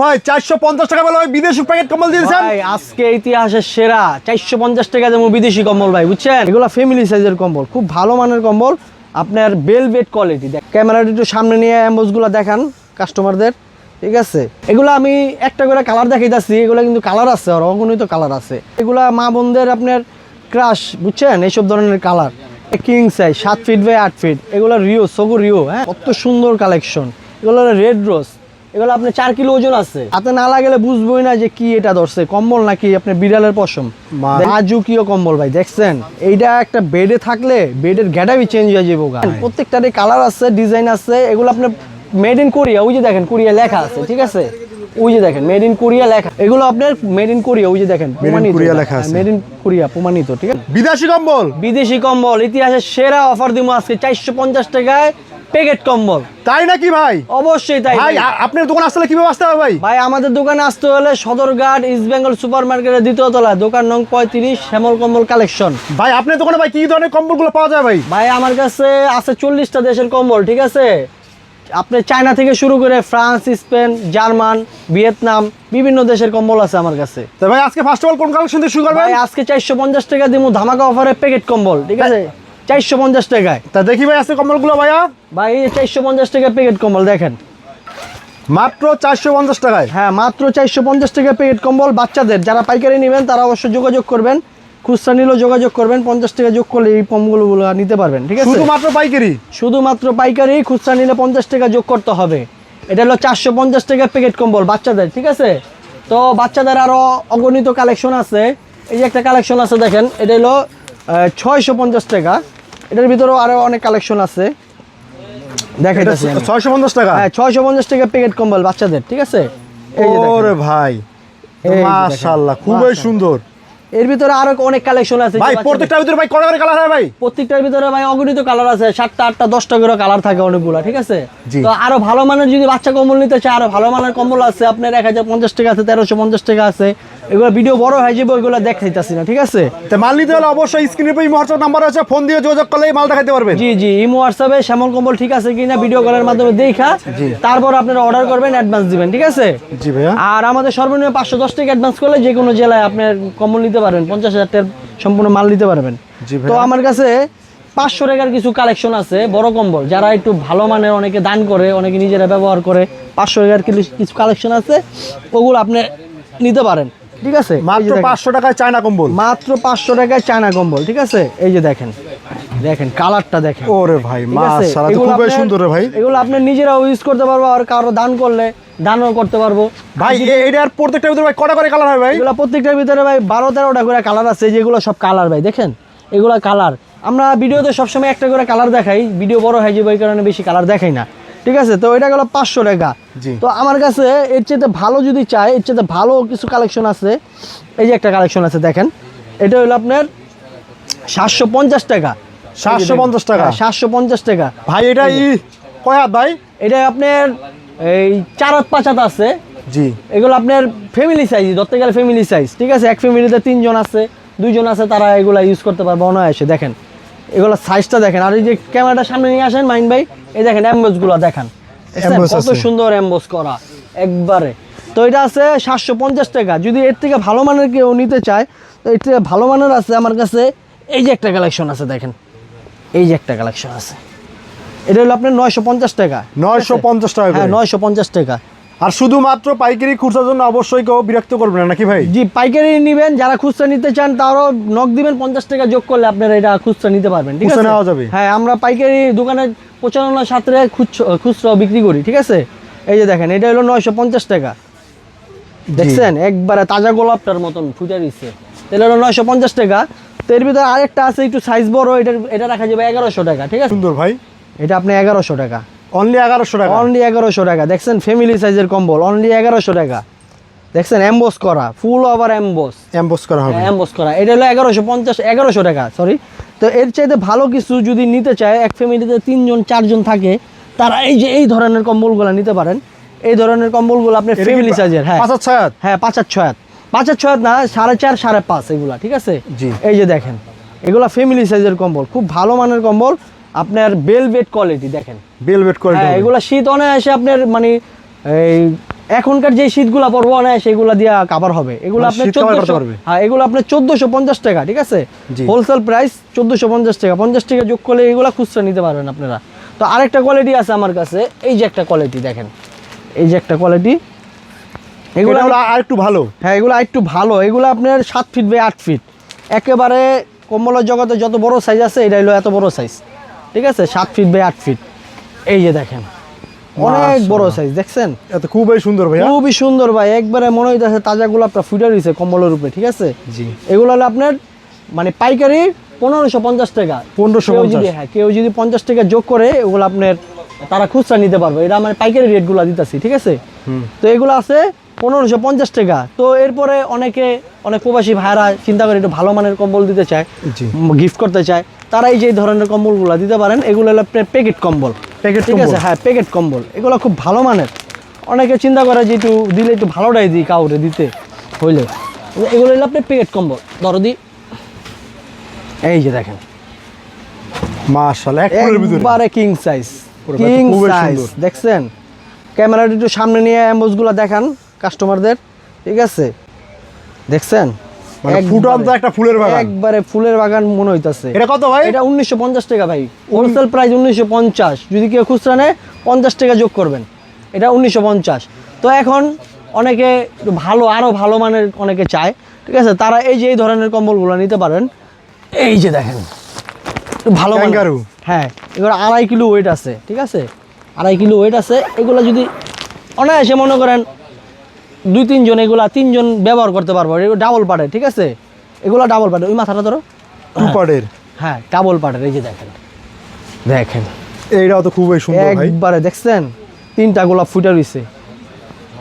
ভাই, চারশো পঞ্চাশ টাকা বলে বিদেশি প্যাকেট কম্বল দিয়েছেন। আজকে ইতিহাসের সেরা চারশো পঞ্চাশ টাকা দেবো বিদেশি কম্বল, ভাই, বুঝছেন? এগুলো ফ্যামিলি সাইজের কম্বল, খুব ভালো মানের কম্বল। আপনার বেলভেট কোয়ালিটি দেখ ক্যামেরাটা একটু সামনে নিয়ে অ্যাম্বোসগুলো দেখান কাস্টমারদের ঠিক আছে? এগুলো আমি একটা করে কালার দেখাইতেছি, এগুলো কিন্তু কালার আছে, আর অগণিত কালার আছে। এগুলা মা বোনদের আপনার ক্রাশ বুঝছেন? এইসব ধরনের কালার কিং সাইজ সাত ফিট বাই আট ফিট এগুলো রিও, সগু রিও হ্যাঁ? কত সুন্দর কালেকশন এগুলো রেড রোজ এগুলো আপনার চার কিলো ওজন আছে। হাতে না লাগলে বুঝবোই না যে কি এটা ধরছে কম্বল নাকি আপনার বিড়ালের পশম। রাজুকীয় কম্বল ভাই দেখছেন? এইটা একটা বেডে থাকলে বেডের গ্যাটাবি চেঞ্জ হয়ে যাব গা। প্রত্যেকটারই কালার আছে ডিজাইন আছে এগুলো আপনার মেড ইন কোরিয়া ওই যে দেখেন কোরিয়া লেখা আছে ঠিক আছে? ওই যে দেখেন মেড ইন কোরিয়া লেখা। এগুলো আপনার মেড ইন কোরিয়া ওই যে দেখেন কোরিয়া লেখা আছে। মেড ইন কোরিয়া প্রমাণিত ঠিক আছে? বিদেশি কম্বল? বিদেশি কম্বল ইতিহাসের সেরা অফার দিব আজকে চারশো পঞ্চাশ টাকায়। প্যাকেট কম্বল। তাই নাকি ভাই? অবশ্যই তাই ভাই আপনার দোকান আসলে কীভাবে আসতে হবে ভাই? ভাই আমাদের দোকানে আসতে হলে সদরঘাট ইস্ট বেঙ্গল সুপার মার্কেটের দ্বিতীয় তলা দোকান নং পঁয়ত্রিশ শ্যামল কম্বল কালেকশন ভাই আপনার দোকানে ভাই কি ধরনের কম্বলগুলো পাওয়া যায় ভাই? ভাই আমার কাছে আছে চল্লিশটা দেশের কম্বল ঠিক আছে? আপনি চায়না থেকে শুরু করে ফ্রান্স স্পেন জার্মান ভিয়েতনাম বিভিন্ন দেশের কম্বল আছে আমার কাছে। তো ভাই আজকে ফার্স্ট অফ অল কোন কালেকশন দিয়ে শুরু করবেন? ভাই আজকে চারশো পঞ্চাশ টাকা দিব ধামাকা অফারে প্যাকেট কম্বল ঠিক আছে? চারশো পঞ্চাশ টাকায়। তা দেখি ভাই আজকে কম্বলগুলো ভাইয়া? ভাই চারশো পঞ্চাশ টাকা প্যাকেট কম্বল দেখেন। মাত্র চারশো পঞ্চাশ টাকায়? হ্যাঁ মাত্র চারশো পঞ্চাশ টাকা প্যাকেট কম্বল। বাচ্চাদের যারা পাইকারি নেবেন তারা অবশ্যই যোগাযোগ করবেন। খুচরা নিলেও যোগাযোগ করবেন পঞ্চাশ টাকা যোগ করলে এই পমগুলো নিতে পারবেন ঠিক আছে? শুধুমাত্র পাইকারি? শুধুমাত্র পাইকারি খুচরা নিলে পঞ্চাশ টাকা যোগ করতে হবে। এটা হলো চারশো পঞ্চাশ টাকা প্যাকেট কম্বল বাচ্চাদের ঠিক আছে? তো বাচ্চাদের আরও অগণিত কালেকশন আছে। এই যে একটা কালেকশন আছে দেখেন এটা হলো ছয়শো পঞ্চাশ টাকা। এটার ভিতরেও আরও অনেক কালেকশন আছে। দেখাইতেছি ছয়শো পঞ্চাশ টাকা? হ্যাঁ ছয়শো পঞ্চাশ টাকা প্যাকেট কম্বল বাচ্চাদের ঠিক আছে? এই যে দেখেন। ওরে ভাই এই যে দেখেন। মাশাআল্লাহ খুবই সুন্দর। এর ভিতরে আরও অনেক কালেকশন আছে। ভাই প্রত্যেকটার ভিতরে ভাই কটা করে কালার হয় ভাই? প্রত্যেকটার ভিতরে ভাই অগণিত কালার আছে। সাতটা আটটা দশটা করে কালার থাকে অনেকগুলো ঠিক আছে? তো আরও ভালো মানের যদি বাচ্চা কম্বল নিতে চায় আরও ভালো মানের কম্বল আছে। আপনার এক হাজার পঞ্চাশ টাকা আছে তেরোশো পঞ্চাশ টাকা আছে। এগুলো ভিডিও বড় হয়ে যাবে ওইগুলো দেখাইতেছি না ঠিক আছে? তো মাল নিতে হলে অবশ্যই স্ক্রিনের উপর হোয়াটসঅ্যাপ নাম্বার আছে ফোন দিয়ে যোগাযোগ করলে মাল দেখাতে পারবেন। জি জি ইমো হোয়াটসঅ্যাপে শ্যামল কম্বল ঠিক আছে কিনা ভিডিও কলের মাধ্যমে দেখা তারপর আপনারা অর্ডার করবেন অ্যাডভান্স দিবেন ঠিক আছে? জি ভাইয়া। আর আমাদের সর্বনিম্ন পাঁচশো দশ টাকা অ্যাডভান্স করলে যে কোনো জেলায় আপনার কম্বল নিতে পারবেন পঞ্চাশ হাজার টাকার সম্পূর্ণ মাল নিতে পারবেন। তো আমার কাছে পাঁচশো টাকার কিছু কালেকশন আছে বড় কম্বল যারা একটু ভালো মানের অনেকে দান করে অনেকে নিজেরা ব্যবহার করে পাঁচশো টাকার কিছু কালেকশন আছে ওগুলো আপনি নিতে পারেন। ঠিক আছে? মাত্র পাঁচশো টাকায় চায়না কম্বল। মাত্র পাঁচশো টাকায় চায়না কম্বল ঠিক আছে? এই যে দেখেন দেখেন কালারটা দেখেন। ওরে ভাই খুবই সুন্দর ভাই। এগুলো আপনি নিজেরাও ইউজ করতে পারব আর কারও দান করলে দানও করতে পারব। ভাই এটার প্রত্যেকটার ভিতরে ভাই কটা করে কালার হয় ভাই? এগুলো প্রত্যেকটার ভিতরে ভাই বারো তেরোটা করে কালার আছে যেগুলো সব কালার ভাই দেখেন? এগুলো কালার। আমরা ভিডিওতে সবসময় একটা করে কালার দেখাই ভিডিও বড় হয়ে যাবে ওই কারণে বেশি কালার দেখাই না। ঠিক আছে? তো এটা গেলো পাঁচশো টাকা। জি। তো আমার কাছে এর চেয়ে ভালো যদি চাই এর চেয়ে ভালো কিছু কালেকশন আছে এই যে একটা কালেকশন আছে দেখেন এটা হলো আপনার সাতশো পঞ্চাশ টাকা। 750 টাকা? সাতশো পঞ্চাশ টাকা। ভাই এটা কয় হাত ভাই? এটা আপনার এই চার হাত পাঁচ হাত আছে। জি। এগুলো আপনার ফ্যামিলি সাইজ ধরতে গেলে ফ্যামিলি সাইজ ঠিক আছে? এক ফ্যামিলিতে তিনজন আছে দুইজন আছে তারা এগুলো ইউজ করতে পারবে অনায়াসে। দেখেন এগুলো সাইজটা দেখেন। আর এই যে ক্যামেরাটা সামনে নিয়ে আসেন মাইন ভাই এই দেখেন অ্যাম্বোসগুলো দেখেন। কত সুন্দর অ্যাম্বোস করা একবারে। তো এটা আছে সাতশো পঞ্চাশ টাকা। যদি এর থেকে ভালো মানের কেউ নিতে চায় তো এর থেকে ভালো মানের আছে আমার কাছে এই যে একটা কালেকশন আছে দেখেন। এই যে একটা কালেকশন আছে। এটা হলো আপনার নয়শো পঞ্চাশ টাকা। নয়শো পঞ্চাশ টাকা হ্যাঁ। নয়শো পঞ্চাশ টাকা। আর শুধুমাত্র পাইকারি খুচরার জন্য অবশ্যই কেউ বিরক্ত করবে না নাকি ভাই? জি পাইকারি নেবেন যারা খুচরা নিতে চান তারও নক দিবেন পঞ্চাশ টাকা যোগ করলে আপনারা এটা খুচরা নিতে পারবেন ঠিক আছে? নেওয়া যাবে? হ্যাঁ আমরা পাইকারি দোকানে টাকায় খুচরা খুচরা বিক্রি করি ঠিক আছে? এই যে দেখেন এটা হলো নয়শো পঞ্চাশ টাকা। দেখছেন? একবারে তাজা গোলাপটার মতন ফুটে দিচ্ছে তাহলে হলো নয়শো পঞ্চাশ টাকা। তো এর ভিতরে আরেকটা আছে একটু সাইজ বড় এটা এটা রাখা যাবে এগারোশো টাকা ঠিক আছে? সুন্দর ভাই। এটা আপনি এগারোশো টাকা। অনলি এগারোশো টাকা। অনলি এগারোশো টাকা। দেখছেন ফ্যামিলি সাইজের কম্বল অনলি এগারোশো টাকা। দেখছেন করা ফুল ওভার করা হবে। অ্যাম্বোস করা। এটা হলো এগারোশো পঞ্চাশ এগারোশো টাকা সরি তো এর চাইতে ভালো কিছু যদি নিতে চায় এক ফ্যামিলিতে তিনজন চারজন থাকে তারা এই যে এই ধরনের কম্বল কম্বলগুলো নিতে পারেন। এই ধরনের কম্বলগুলো কি ফ্যামিলি সাইজের হ্যাঁ। পাঁচ ছয় হ্যাঁ পাঁচ ছয় পাঁচ ছয় না সাড়ে চার সাড়ে পাঁচ এগুলা ঠিক আছে? জি। এই যে দেখেন এগুলা ফ্যামিলি সাইজের কম্বল খুব ভালো মানের কম্বল। আপনার বেলভেট কোয়ালিটি দেখেন। বেলভেট করে হ্যাঁ এগুলা শীত অনায়াসে আপনার মানে এই এখনকার যে শীতগুলা পরবো না সেগুলা দিয়ে কাভার হবে। এগুলো আপনার করতে চোদ্দশো হ্যাঁ এগুলো আপনার চোদ্দশো পঞ্চাশ টাকা ঠিক আছে? হোলসেল প্রাইস চোদ্দশো পঞ্চাশ টাকা। পঞ্চাশ টাকা যোগ করলে এগুলো খুচরা নিতে পারবেন আপনারা। তো আরেকটা কোয়ালিটি আছে আমার কাছে। এই যে একটা কোয়ালিটি দেখেন। এই যে একটা কোয়ালিটি এগুলো এগুলো আর একটু ভালো। হ্যাঁ এগুলো একটু ভালো। এগুলো আপনার সাত ফিট বাই আট ফিট একেবারে কম্বলের জগতে যত বড় সাইজ আছে এটা হলো এত বড় সাইজ ঠিক আছে? সাত ফিট বাই আট ফিট এই যে দেখেন অনেক বড় সাইজ দেখছেন? এত খুবই সুন্দর ভাইয়া। খুবই সুন্দর ভাই একবারে মনে হইতেছে তাজা গোলাপটা ফুটে রয়েছে কম্বলের উপরে ঠিক আছে? জি। এগুলো হলো আপনার মানে পাইকারি পনেরোশো পঞ্চাশ টাকা। 1550 কেউ যদি হ্যাঁ কেউ যদি পঞ্চাশ টাকা যোগ করে ওগুলো আপনার তারা খুচরা নিতে পারবে। এটা মানে পাইকারি রেটগুলো দিতেছি ঠিক আছে? তো এগুলো আছে পনেরোশো পঞ্চাশ টাকা। তো এরপরে অনেকে অনেক প্রবাসী ভাইরা চিন্তা করে একটু ভালো মানের কম্বল দিতে চায় গিফট করতে চায়। তারা এই যে ধরনের কম্বলগুলো দিতে পারেন এগুলো হলো প্যাকেট কম্বল। প্যাকেট ঠিক আছে? হ্যাঁ প্যাকেট কম্বল। এগুলো খুব ভালো মানের। অনেকে চিন্তা করে যে একটু দিলে একটু ভালোটাই দিই কাউরে দিতে হইলে। এগুলো হলো আপনার প্যাকেট কম্বল। দরদি এই যে দেখেন। মাশাআল্লাহ এক একবারে কিং সাইজ কিং সাইজ দেখছেন? ক্যামেরাটা একটু সামনে নিয়ে অ্যাম্বুসগুলো দেখান কাস্টমারদের ঠিক আছে? দেখছেন? মানে ফুটন্ত একটা ফুলের বাগান। একবারে ফুলের বাগান মনে হইতাছে। এটা কত ভাই? এটা উনিশশো পঞ্চাশ টাকা ভাই। হোলসেল প্রাইস উনিশশো পঞ্চাশ। যদি কেউ খুচরা নেয় পঞ্চাশ টাকা যোগ করবেন। এটা উনিশশো পঞ্চাশ। তো এখন অনেকে ভালো আরও ভালো মানের অনেকে চায়। ঠিক আছে? তারা এই যে এই ধরনের কম্বলগুলো নিতে পারেন। এই যে দেখেন। ভালো। হ্যাঁ এগুলো আড়াই কিলো ওয়েট আছে। ঠিক আছে? আড়াই কিলো ওয়েট আছে। এগুলো যদি অনায়াসে মনে করেন দুই তিনজন এগুলা তিনজন ব্যবহার করতে পারব। ডাবল পার্টের ঠিক আছে? এগুলো ডাবল পার্টের ওই মাথাটা ধরো। টু পার্টের হ্যাঁ ডাবল পার্টের এই যে দেখেন। দেখেন। এইটাও তো খুবই সুন্দর একবারে দেখছেন? তিনটা গোলাপ ফুটে রয়েছে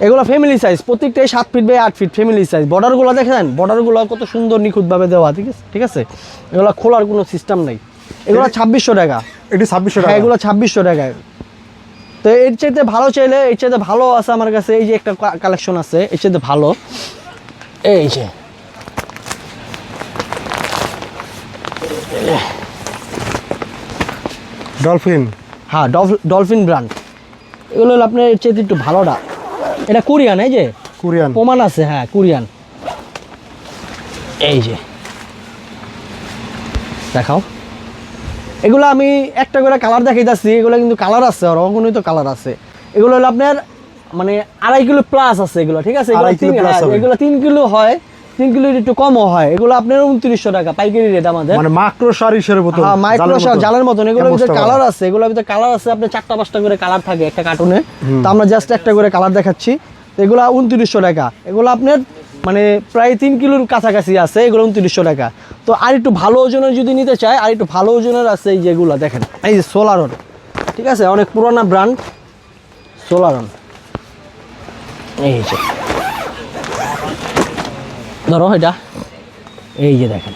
এগুলো ফ্যামিলি সাইজ প্রত্যেকটাই সাত ফিট বাই আট ফিট ফ্যামিলি সাইজ বর্ডারগুলো দেখেন? বর্ডারগুলো কত সুন্দর নিখুঁতভাবে দেওয়া ঠিক আছে? ঠিক আছে? এগুলো খোলার কোনো সিস্টেম নেই। এগুলো ছাব্বিশশো টাকা। এটি ছাব্বিশশো হ্যাঁ টাকা। এগুলো ছাব্বিশশো টাকায়। তো এর চাইতে ভালো চাইলে এর চাইতে ভালো আছে আমার কাছে এই যে একটা কালেকশন আছে এর চাইতে ভালো। এই যে। ডলফিন হ্যাঁ ডলফিন ব্র্যান্ড এগুলো হলো আপনার এর চাইতে একটু ভালোটা। এটা কোরিয়ান এই যে? কোরিয়ান। প্রমাণ আছে হ্যাঁ কোরিয়ান। এই যে। দেখাও। এগুলো আমি একটা করে কালার দেখাইতেছি এগুলো কিন্তু কালার আছে আর অগণিত কালার আছে। এগুলো হলো আপনার মানে আড়াই কিলো প্লাস আছে এগুলো ঠিক আছে? এগুলো তিন- হ্যাঁ, কিলো হয় তিন কিলোর একটু কমও হয়। এগুলো আপনার উনত্রিশশো টাকা পাইকারি রেট আমাদের। মানে মাক্রো সারিসের মতো হ্যাঁ মাইক্রো জালের জালের মতন। এগুলোর ভিতরে কালার আছে এগুলোর ভিতরে কালার আছে আপনার চারটা পাঁচটা করে কালার থাকে একটা কার্টুনে তো আমরা জাস্ট একটা করে কালার দেখাচ্ছি। এগুলো উনত্রিশশো টাকা। এগুলো আপনার মানে প্রায় তিন কিলোর কাছাকাছি আছে এগুলো উনত্রিশশো টাকা। তো আর একটু ভালো ওজনের যদি নিতে চায় আর একটু ভালো ওজনের আছে এই যেগুলো দেখেন এই যে সোলারন ঠিক আছে? অনেক পুরোনো ব্র্যান্ড সোলারন এই যে ধরো এটা এই যে দেখেন।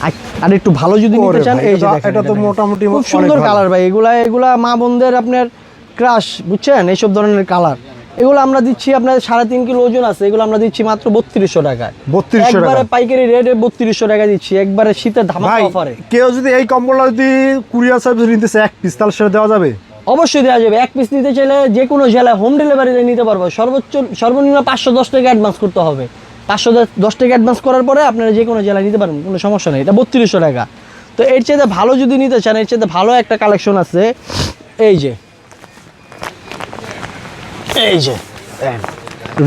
আর- আর একটু ভালো যদি নিতে চান এই যে এটা- তো মোটামুটি খুব সুন্দর কালার ভাই এগুলা এগুলা মা বোনদের আপনার ক্রাশ বুঝছেন? এইসব ধরনের কালার এগুলো আমরা দিচ্ছি আপনার সাড়ে তিন কিলো ওজন আছে এগুলো আমরা দিচ্ছি মাত্র বত্রিশশো টাকায়। 3200 টাকা। পাইকারি রেটে বত্রিশশো টাকা দিচ্ছি একবারে শীতের ধামাকা ভাই অফারে। কেউ যদি এই কম্বলটা যদি কুরিয়ার সার্ভিস নিতে চায় এক পিস তাহলে সেটা দেওয়া যাবে? অবশ্যই দেওয়া যাবে। এক পিস নিতে চাইলে যে কোনো জেলায় হোম ডেলিভারিতে নিতে পারব। সর্বোচ্চ সর্বনিম্ন পাঁচশো দশ টাকা অ্যাডভান্স করতে হবে। পাঁচশো দশ টাকা অ্যাডভান্স করার পরে আপনারা যে কোনো জেলায় নিতে পারবেন কোনো সমস্যা নেই। এটা বত্রিশশো টাকা। তো এর চাইতে ভালো যদি নিতে চান এর চাইতে ভালো একটা কালেকশন আছে এই যে এই যে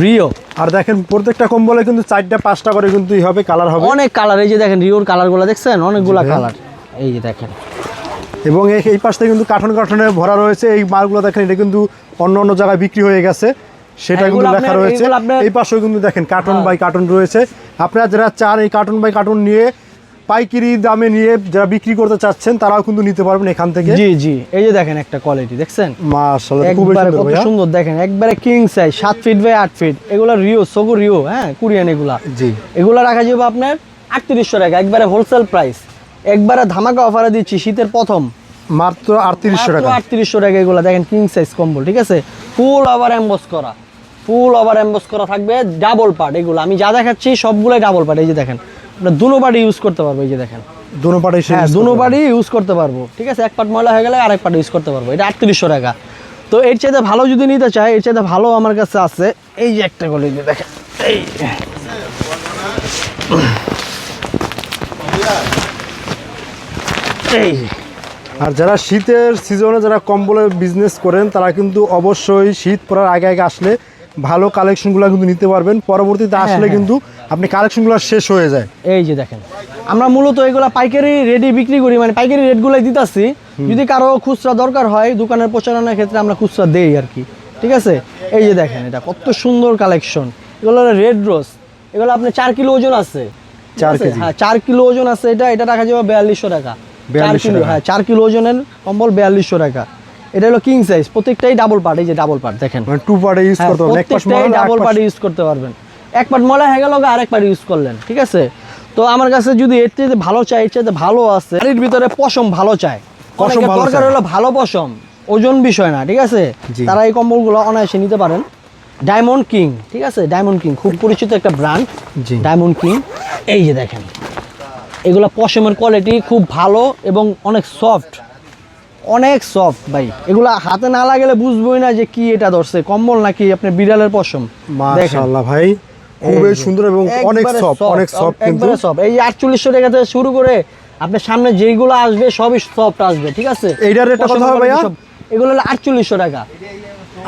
রিও আর দেখেন প্রত্যেকটা কম্বলে কিন্তু চারটা পাঁচটা করে কিন্তু হবে কালার হবে। অনেক কালার এই যে দেখেন রিওর কালারগুলো দেখছেন? অনেকগুলা। কালার এই যে দেখেন। এবং এই পাশ থেকে কিন্তু কার্টন কার্টনে ভরা রয়েছে। এই মালগুলো দেখেন এটা কিন্তু অন্য অন্য জায়গায় বিক্রি হয়ে গেছে। সেটা কিন্তু লেখা রয়েছে। এই পাশেও কিন্তু দেখেন কার্টন। বাই কার্টন রয়েছে। আপনারা যারা চান এই কার্টন বাই কার্টন নিয়ে পাইকারি দামে নিয়ে যারা বিক্রি করতে চাচ্ছেন তারাও কিন্তু নিতে পারবেন এখান থেকে। জি জি। এই যে দেখেন একটা কোয়ালিটি দেখছেন? মাশাআল্লাহ একবারে সুন্দর সুন্দর দেখেন একবারে কিং সাইজ সাত ফিট বাই আট ফিট এগুলা রিও সোগো রিও হ্যাঁ কোরিয়ান এগুলা। জি। এগুলা রাখা যাবে আপনার আটত্রিশশো টাকা একবারে হোলসেল প্রাইস একবারে ধামাকা অফারে দিচ্ছি শীতের প্রথম। মাত্র আটত্রিশশো টাকা। আটত্রিশশো টাকা এগুলো দেখেন কিং সাইজ কম্বল ঠিক আছে? ফুল ওভার এম্বস করা। ফুল ওভার এম্বস করা থাকবে ডাবল পার্ট এগুলো। আমি যা দেখাচ্ছি সবগুলোই ডাবল পার্ট এই যে দেখেন। দুনো ইউজ করতে পারব এই যে দেখেন। দুনো হ্যাঁ দুনো ইউজ করতে পারব। ঠিক আছে এক পার্ট ময়লা হয়ে গেলে আরেক পার্ট ইউজ করতে পারব। এটা আটত্রিশশো টাকা। তো এর চাইতে ভালো যদি নিতে চায় এর চাইতে ভালো আমার কাছে আছে এই যে একটা কোয়ালিটি দেখেন এই। এই আর যারা শীতের সিজনে যারা কম্বলের বিজনেস করেন তারা কিন্তু অবশ্যই শীত পড়ার আগে আগে আসলে ভালো কালেকশনগুলো কিন্তু নিতে পারবেন। পরবর্তীতে আসলে হ্যাঁ। কিন্তু আপনি কালেকশনগুলো শেষ হয়ে যায়। এই যে দেখেন। আমরা মূলত এগুলা পাইকারি রেডি বিক্রি করি মানে পাইকারি রেটগুলোই দিতাছি। যদি কারও খুচরা দরকার হয় দোকানের প্রচারণার ক্ষেত্রে আমরা খুচরা দেই আর কি। ঠিক আছে? এই যে দেখেন এটা কত সুন্দর কালেকশন এগুলো রেড রোজ এগুলো আপনি চার কিলো ওজন আছে। হ্যাঁ চার কিলো ওজন আছে। এটা এটা রাখা যাবে বিয়াল্লিশশো টাকা। চার 4200 কিলো টাকা। হ্যাঁ চার কিলো ওজনের কম্বল বিয়াল্লিশশো টাকা। এটা হলো কিং সাইজ প্রত্যেকটাই ডাবল পার্ট এই যে ডাবল পার্ট দেখেন। মানে টু পার্টে ইউজ করতে পারবেন ডাবল পার্ট ইউজ করতে পারবেন। এক পার্ট ময়লা হয়ে গেল আর এক পার্ট ইউজ করলেন ঠিক আছে? তো আমার কাছে যদি এর চাইতে ভালো চাই এর চাইতে ভালো আছে বাড়ির ভিতরে পশম ভালো চায় পশম দরকার হলো ভালো পশম ওজন বিষয় না ঠিক আছে? তারা এই কম্বলগুলো অনায়াসে নিতে পারেন। ডায়মন্ড কিং ঠিক আছে? ডায়মন্ড কিং খুব পরিচিত একটা ব্র্যান্ড ডায়মন্ড কিং এই যে দেখেন এগুলো পশমের কোয়ালিটি খুব ভালো এবং অনেক সফট অনেক সফট ভাই। এগুলা হাতে না লাগলে বুঝবোই না যে কি এটা ধরছে কম্বল নাকি আপনার বিড়ালের পশম। মাশাআল্লাহ ভাই। খুবই সুন্দর এবং অনেক সফট অনেক সফট কিন্তু। soft। এই আটচল্লিশশো টাকা থেকে শুরু করে আপনার সামনে যেইগুলো আসবে সবই সফট আসবে ঠিক আছে? এইটার রেটটা কত হবে ভাইয়া? এগুলো হলো আটচল্লিশশো টাকা।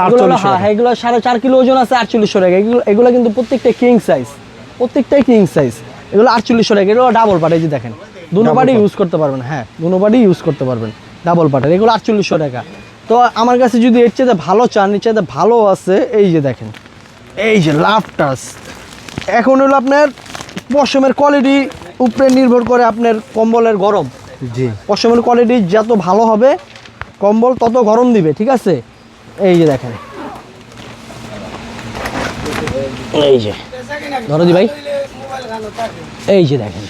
এগুলো 4800 হ্যাঁ টাকা। এগুলো সাড়ে চার কিলো ওজন আছে আটচল্লিশশো টাকা। এগুলো এগুলো কিন্তু প্রত্যেকটা কিং সাইজ প্রত্যেকটাই কিং সাইজ এগুলো আটচল্লিশশো টাকা। এগুলো ডাবল পাট এই যে দেখেন। দুনো পাটি ইউজ করতে পারবেন হ্যাঁ দুনো পাটি ইউজ করতে পারবেন ডাবল পাটের এগুলো আটচল্লিশশো টাকা। তো আমার কাছে যদি এর চেয়ে ভালো চান এর চেয়ে ভালো আছে এই যে দেখেন। এই যে লাভ টাচ এখন হলো আপনার পশমের কোয়ালিটি উপরে নির্ভর করে আপনার কম্বলের গরম। জি। পশমের কোয়ালিটি যত ভালো হবে কম্বল তত গরম দিবে ঠিক আছে? এই যে দেখেন। এই যে। ধরো দি ভাই। এই যে দেখেন।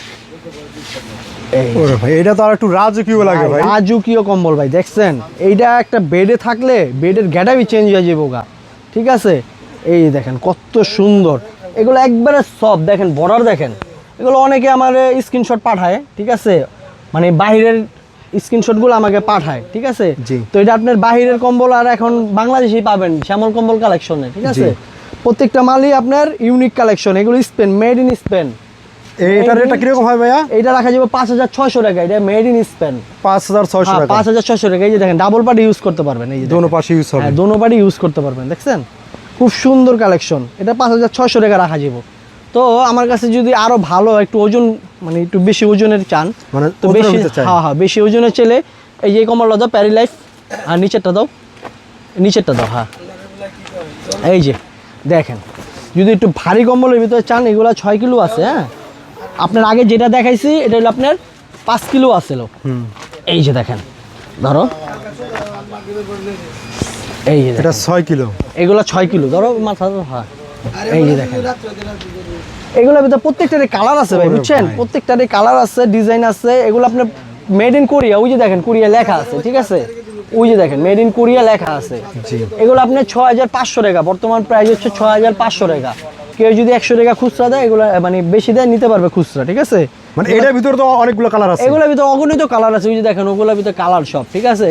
এটা তো আর একটু রাজকীয় লাগে ভাই রাজকীয় কম্বল ভাই দেখছেন? এইটা একটা বেডে থাকলে বেডের গ্যাটাবি চেঞ্জ হয়ে যাবে গা। ঠিক আছে? এই দেখেন কত সুন্দর। এগুলো একবারে সব দেখেন বর্ডার দেখেন। এগুলো অনেকে আমার স্ক্রিনশট পাঠায় ঠিক আছে? মানে বাইরের স্ক্রিনশটগুলো আমাকে পাঠায় ঠিক আছে? তো এটা আপনার বাইরের কম্বল আর এখন বাংলাদেশেই পাবেন শ্যামল কম্বল কালেকশনে ঠিক আছে? প্রত্যেকটা মালই আপনার ইউনিক কালেকশন এগুলো স্পেন মেড ইন স্পেন এটার রেটটা কীরকম হয় ভাইয়া? এইটা রাখা যাবে পাঁচ হাজার ছয়শো টাকা এটা মেড ইন স্পেন পাঁচ হাজার ছয়শো হ্যাঁ পাঁচ হাজার ছয়শো টাকা এই যে দেখেন ডাবল পার্টি ইউজ করতে পারবেন এই যে দোনো পাশে ইউজ হবে। হ্যাঁ দোনো পার্টি ইউজ করতে পারবেন দেখছেন? খুব সুন্দর কালেকশন এটা পাঁচ হাজার ছয়শো টাকা রাখা যাব তো আমার কাছে যদি আরও ভালো একটু ওজন মানে একটু বেশি ওজনের চান মানে তো বেশি হ্যাঁ হ্যাঁ বেশি ওজনের চেলে এই যে কমলা দাও প্যারি লাইফ আর নিচেরটা দাও। নিচেরটা দাও হ্যাঁ। এই যে দেখেন যদি একটু ভারী কম্বলের ভিতরে চান এগুলো ছয় কিলো আছে হ্যাঁ। আপনার আগে যেটা দেখাইছি এটা হলো আপনার পাঁচ কিলো হুম। এই যে দেখেন ধরো। এই যে এটা দেখেন। ছয় কিলো। এগুলো ছয় কিলো ধরো মাথা হ্যাঁ। এই যে দেখেন। এগুলোর ভিতরে প্রত্যেকটারই কালার আছে ভাই বুঝছেন। প্রত্যেকটারই কালার আছে ডিজাইন আছে। এগুলো আপনার মেড ইন কোরিয়া ওই যে দেখেন কোরিয়া লেখা আছে ঠিক আছে? ওই যে দেখেন মেড ইন কোরিয়া লেখা আছে। এগুলো আপনার ছ হাজার পাঁচশো টাকা বর্তমান প্রাইস হচ্ছে ছ হাজার পাঁচশো টাকা। কেউ যদি একশো টাকা খুচরা দেয় এগুলো মানে বেশি দেয় নিতে পারবে খুচরা ঠিক আছে? মানে এটার ভিতরে তো অনেকগুলো কালার আছে। এগুলোর ভিতরে অগণিত কালার আছে ওই যে দেখেন ওগুলোর ভিতরে কালার সব ঠিক আছে?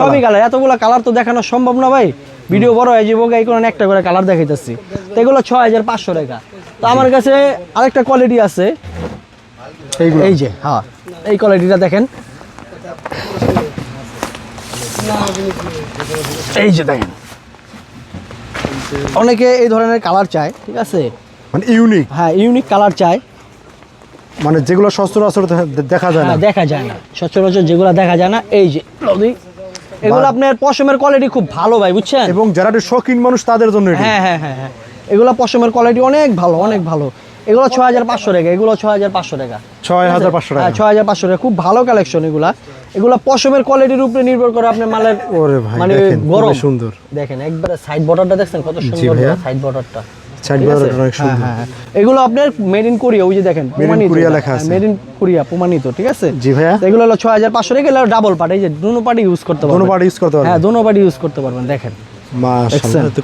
সবই কালার এতগুলো কালার তো দেখানো সম্ভব না ভাই। ভিডিও বড় হয়ে যাব এই কারণে একটা করে কালার দেখাইতেছি। তো এগুলো ছয় হাজার পাঁচশো টাকা। তো আমার কাছে আরেকটা কোয়ালিটি আছে। এই যে হ্যাঁ এই কোয়ালিটিটা দেখেন। এই যে দেখেন। অনেকে এই ধরনের কালার চায় ঠিক আছে? মানে ইউনিক হ্যাঁ ইউনিক কালার চায়। মানে যেগুলো সচরাচর দেখা যায় না। হ্যাঁ দেখা যায় না। সচরাচর যেগুলো দেখা যায় না এই যে। এগুলো আপনার পশমের কোয়ালিটি খুব ভালো ভাই বুঝছেন? এবং যারা একটু শৌখিন মানুষ তাদের জন্য হ্যাঁ হ্যাঁ হ্যাঁ হ্যাঁ। এগুলো পশমের কোয়ালিটি অনেক ভালো অনেক ভালো। এগুলো ছ হাজার পাঁচশো টাকা এগুলো ছ হাজার পাঁচশো টাকা। ছয় হাজার পাঁচশো টাকা। হ্যাঁ ছ হাজার পাঁচশো টাকা খুব ভালো কালেকশন এগুলা। এগুলো পশমের কোয়ালিটির উপরে নির্ভর করে আপনার মালের ওরে ভাই মানে গরম। সুন্দর। দেখেন একবারে সাইড বর্ডারটা দেখছেন কত সুন্দর সাইড বর্ডারটা সাইড বর্ডারটা অনেক সুন্দর। হ্যাঁ হ্যাঁ এগুলো আপনার মেড ইন কোরিয়া ওই যে দেখেন কোরিয়া লেখা আছে। মেড ইন কোরিয়া প্রমাণিত ঠিক আছে? জি ভাইয়া। এগুলো হলো টাকা এগুলো ডাবল পার্ট এই যে দুনো পার্টি ইউজ করতে পারবেন। দোনো পার্টি ইউজ করতে হ্যাঁ দুনো পার্টি ইউজ করতে পারবেন দেখেন।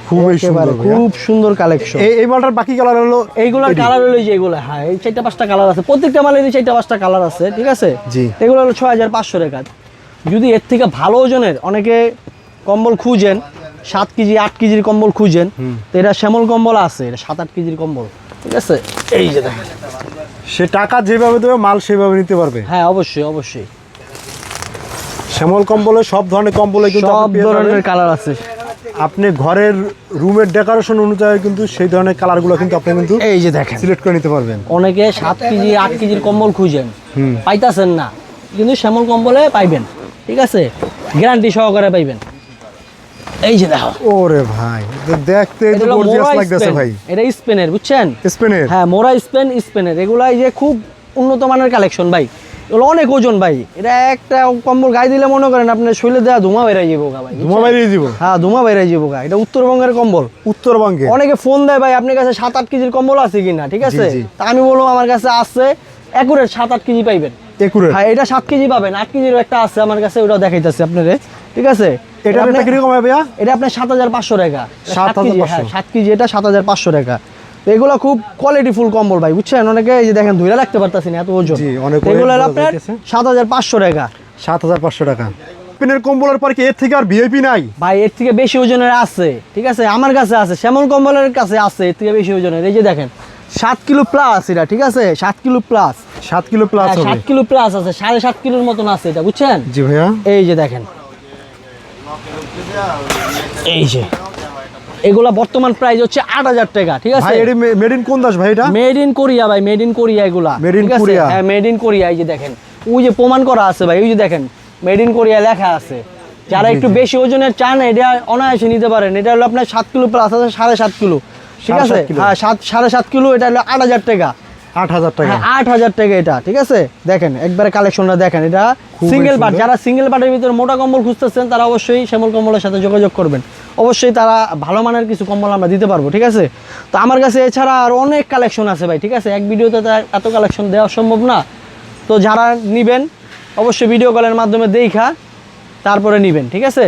খুবই সুন্দর খুব সুন্দর কালেকশন এই এই মালটার বাকি কালার হলো এইগুলোর কালার হলো এই যে এগুলো। হ্যাঁ এই চারটা পাঁচটা কালার আছে। প্রত্যেকটা চারটা পাঁচটা কালার আছে ঠিক আছে? জি। এগুলো হলো ছয় হাজার পাঁচশো টাকা যদি এর থেকে ভালো ওজনের অনেকে কম্বল খুঁজেন সাত কেজি আট কেজির কম্বল খুঁজেন। তো এটা শ্যামল কম্বল আছে এটা সাত আট কেজির কম্বল। ঠিক আছে? এই যে দেখেন। সে টাকা যেভাবে দেবে মাল সেভাবে নিতে পারবে। হ্যাঁ অবশ্যই অবশ্যই। শ্যামল কম্বলে সব ধরনের কম্বলে কিন্তু সব। ধরনের কালার আছে। আপনি ঘরের রুমের ডেকোরেশন অনুযায়ী কিন্তু সেই ধরনের কালারগুলো কিন্তু আপনি কিন্তু এই যে দেখেন। সিলেক্ট করে নিতে পারবেন। অনেকে সাত কেজি আট কেজির কম্বল খুঁজেন। পাইতাছেন না। কিন্তু শ্যামল কম্বলে পাইবেন। ঠিক আছে? গ্যারান্টি সহকারে পাইবেন। এই যে দেখো। ওরে ভাই দেখতে গর্জিয়াস লাগতেছে ভাই। এটা স্পেনের বুঝছেন? স্পেনের? হ্যাঁ মোরা স্পেন স্পেনের। এগুলা এই যে খুব উন্নত মানের কালেকশন ভাই। এগুলো অনেক ওজন ভাই। এটা একটা কম্বল গায়ে দিলে মনে করেন আপনার দেওয়া ধুমা বেড়াই যাব গা ভাই ধুমা দিব হ্যাঁ ধুমা বেড়াই যাব গা। এটা উত্তরবঙ্গের কম্বল। উত্তরবঙ্গে? অনেকে ফোন দেয় ভাই আপনার কাছে সাত আট কেজির কম্বল আছে কিনা? ঠিক আছে? তা আমি বলব আমার কাছে আছে একুরেট সাত আট কেজি পাইবেন। একুরেট? হ্যাঁ এটা সাত কেজি পাবেন আট কেজির একটা আছে আমার কাছে ওটাও দেখাইতেছে আপনারে ঠিক আছে? এটা রেটটা কীরকম হবে ভাইয়া? এটা আপনার সাত হাজার পাঁচশো টাকা। সাত কেজি, হ্যাঁ, সাত কেজি এটা সাত হাজার পাঁচশো টাকা। এগুলো খুব কোয়ালিটি ফুল কম্বল ভাই বুঝছেন? অনেকে এই যে দেখেন রাখতে পারতাছি না এত ওজন। এগুলো আপনার সাত হাজার পাঁচশো টাকা। সাত হাজার পাঁচশো টাকা। স্পেনের কম্বলের পর কি এর থেকে আর ভিআইপি নাই। ভাই এর থেকে বেশি ওজনের আছে ঠিক আছে? আমার কাছে আছে শ্যামল কম্বলের কাছে আছে এর থেকে বেশি ওজনের। এই যে দেখেন সাত কিলো প্লাস এটা ঠিক আছে? সাত কিলো প্লাস সাত কিলো প্লাস হ্যাঁ, সাত কিলো প্লাস আছে সাড়ে সাত কিলোর মতন আছে এটা বুঝছেন? জি ভাইয়া। এই যে দেখেন এই যে এগুলা বর্তমান প্রাইস হচ্ছে আট হাজার টাকা ঠিক আছে? ভাই মেড ইন কোন দাস ভাই এটা? মেড ইন কোরিয়া ভাই মেড ইন কোরিয়া এগুলা ঠিক আছে? Korea? হ্যাঁ মেড ইন কোরিয়া এই যে দেখেন। ওই যে প্রমাণ করা আছে ভাই ওই যে দেখেন মেড ইন কোরিয়া লেখা আছে। যারা একটু বেশি ওজনের চান এটা অনায়াসে নিতে পারেন। এটা হলো আপনার সাত কিলো প্লাস আছে সাড়ে সাত কিলো ঠিক আছে? হ্যাঁ সাত সাড়ে সাত কিলো এটা হলো আট হাজার টাকা। আট হাজার টাকা। হ্যাঁ আট হাজার টাকা এটা ঠিক আছে? দেখেন একবারে কালেকশনটা দেখেন এটা সিঙ্গেল যারা সিঙ্গেল ভিতরে মোটা কম্বল খুঁজতেছেন তারা অবশ্যই শ্যামল কম্বলের সাথে যোগাযোগ করবেন। অবশ্যই তারা ভালো মানের কিছু কম্বল আমরা দিতে পারব ঠিক আছে? তো আমার কাছে এছাড়া আর অনেক কালেকশন আছে ভাই ঠিক আছে? এক ভিডিওতে এত কালেকশন দেওয়া সম্ভব না। তো যারা নিবেন অবশ্যই ভিডিও কলের মাধ্যমে দেখা তারপরে নিবেন ঠিক আছে?